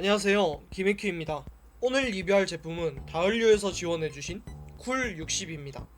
안녕하세요. 김혜큐입니다. 오늘 리뷰할 제품은 다을류에서 지원해주신 쿨 60입니다.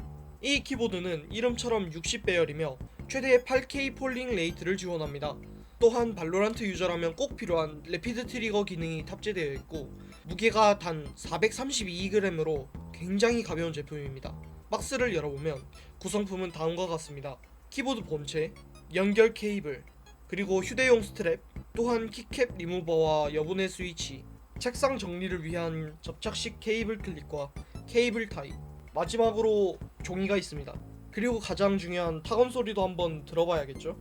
이 키보드는 이름처럼 60배열이며 최대 8K 폴링 레이트를 지원합니다. 또한 발로란트 유저라면 꼭 필요한 레피드 트리거 기능이 탑재되어 있고 무게가 단 432g으로 굉장히 가벼운 제품입니다. 박스를 열어보면 구성품은 다음과 같습니다. 키보드 본체, 연결 케이블, 그리고 휴대용 스트랩, 또한 키캡 리무버와 여분의 스위치, 책상 정리를 위한 접착식 케이블 클립과 케이블 타입, 마지막으로 종이가 있습니다. 그리고 가장 중요한 타건 소리도 한번 들어봐야겠죠?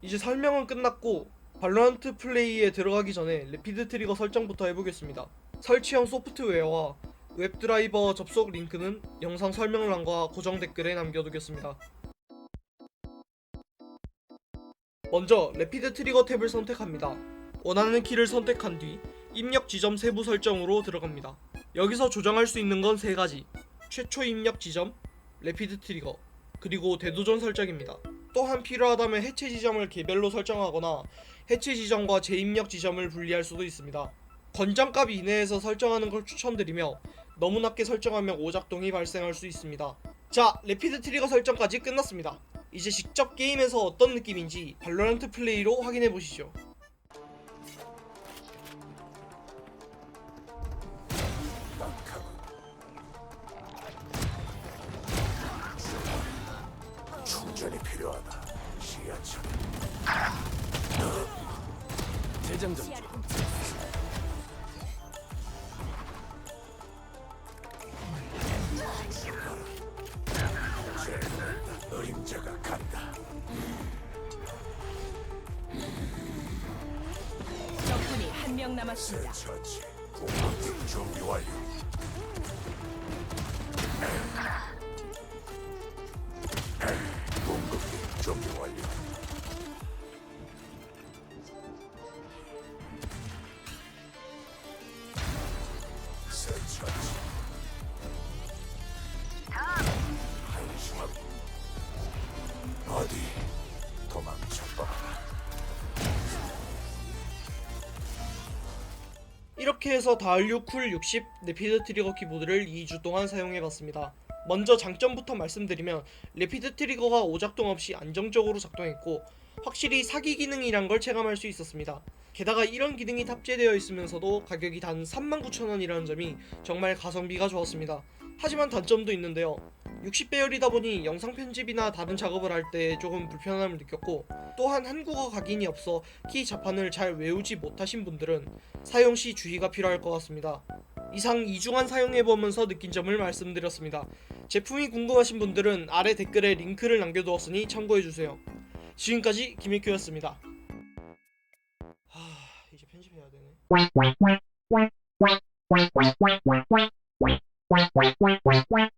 이제 설명은 끝났고 발로란트 플레이에 들어가기 전에 레피드 트리거 설정부터 해보겠습니다. 설치형 소프트웨어와 웹드라이버 접속 링크는 영상 설명란과 고정 댓글에 남겨두겠습니다. 먼저 레피드 트리거 탭을 선택합니다. 원하는 키를 선택한 뒤 입력 지점 세부 설정으로 들어갑니다. 여기서 조정할 수 있는 건 세 가지. 최초 입력 지점, 레피드 트리거, 그리고 대도전 설정입니다. 또한 필요하다면 해체 지점을 개별로 설정하거나 해체 지점과 재입력 지점을 분리할 수도 있습니다. 권장값 이내에서 설정하는 걸 추천드리며 너무 낮게 설정하면 오작동이 발생할 수 있습니다. 자, 레피드 트리거 설정까지 끝났습니다. 이제 직접 게임에서 어떤 느낌인지 발로란트 플레이로 확인해 보시죠. 충전이 필요하다. 지하철. 대장전 그림자가 간다. 적군이 한 명 남았습니다. 처치. 공격기 준비 완료. 이렇게 해서 다을류 쿨 60 레피드 트리거 키보드를 2주 동안 사용해봤습니다. 먼저 장점부터 말씀드리면 레피드 트리거가 오작동 없이 안정적으로 작동했고 확실히 사기 기능이란 걸 체감할 수 있었습니다. 게다가 이런 기능이 탑재되어 있으면서도 가격이 단 39,000원이라는 점이 정말 가성비가 좋았습니다. 하지만 단점도 있는데요. 60배열이다 보니 영상 편집이나 다른 작업을 할 때 조금 불편함을 느꼈고 또한 한국어 각인이 없어 키 자판을 잘 외우지 못하신 분들은 사용 시 주의가 필요할 것 같습니다. 이상 2주간 사용해보면서 느낀 점을 말씀드렸습니다. 제품이 궁금하신 분들은 아래 댓글에 링크를 남겨두었으니 참고해주세요. 지금까지 김일규였습니다. 하... 이제 편집해야 되네.